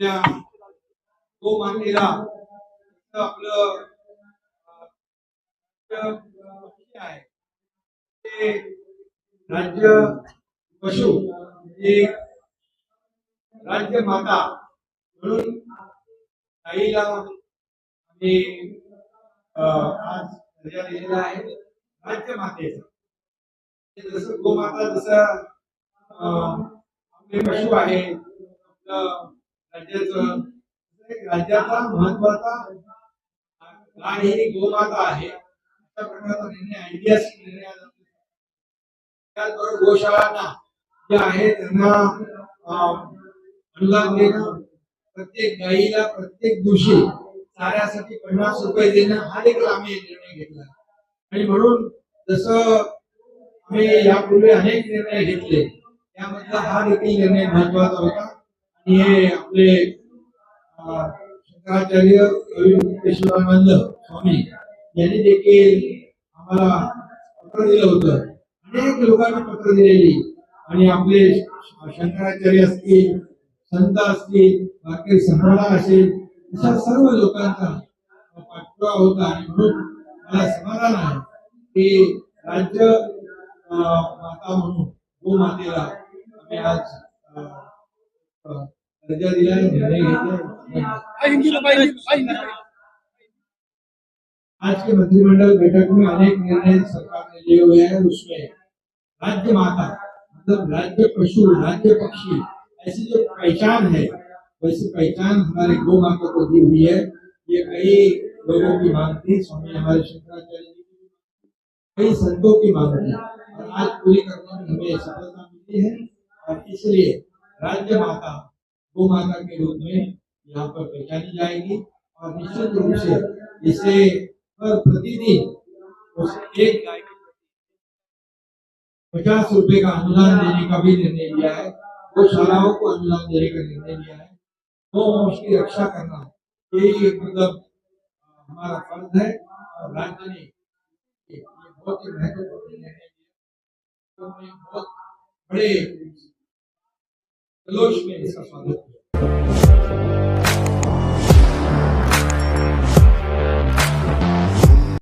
आपल्या गोमातेला आपलं आहे. ते राज्य पशु म्हणजे राज्य माता म्हणून आईला आम्ही आज दर्जा दिलेला आहे. राज्य मातेचा. जसं गोमाता जसं अं, आपले पशु आहे आपलं राज्याचं राज्याचा महत्त्वाचा गाय ही गोमाता आहे अशा प्रकारचा निर्णय ऐतिहासिक निर्णय त्याचबरोबर गोशाळांना जे आहे त्यांना अनुदान देणं प्रत्येक गायीला प्रत्येक दिवशी चाऱ्यासाठी पन्नास रुपये देणं हा देखील आम्ही निर्णय घेतला. आणि म्हणून जसं आम्ही यापूर्वी अनेक निर्णय घेतले त्यामधला हा देखील निर्णय महत्त्वाचा होता. आणि हे आपले शंकराचार्य केशवानंद स्वामी यांनी देखील आम्हाला पत्र दिलं होतं. अनेक लोकांनी पत्र दिलेली. आणि आपले शंकराचार्य असतील संत असतील बाकी संप्रदाय असेल अशा सर्व लोकांचा पाठपुरा होता आणि म्हणून मला समाधान आहे की राज्य माता म्हणून गोमातेला आम्ही आज दर्जा दिला आज के मंत्रिमंडल बैठक में अनेक निर्णय सरकार ने लिए हुए हैं उसमें राज्य माता मतलब राज्य पशु राज्य पक्षी ऐसी जो पहचान है वैसी पहचान हमारे गो माता को दी हुई है। ये कई लोगों की मांग थी स्वामी हमारे शंकराचार्य जी की कई संतों की मांग थी। और आज पूरी करने में हमें सफलता मिली है। और इसलिए राज्य माता गौ माता के रूप में यहाँ पर पहचानी जाएगी और निश्चित रूप से इसे हर प्रतिदिन उस एक गाय के पचास रुपए का अनुदान देने का भी निर्णय लिया है। गौशालाओं को अनुदान देने का निर्णय लिया है। गौवंश की रक्षा करना यही मतलब हमारा फ़र्ज़ है और राज्य ने बहुत ही महत्वपूर्ण निर्णय लिया तो बहुत बड़े में इसका स्वागत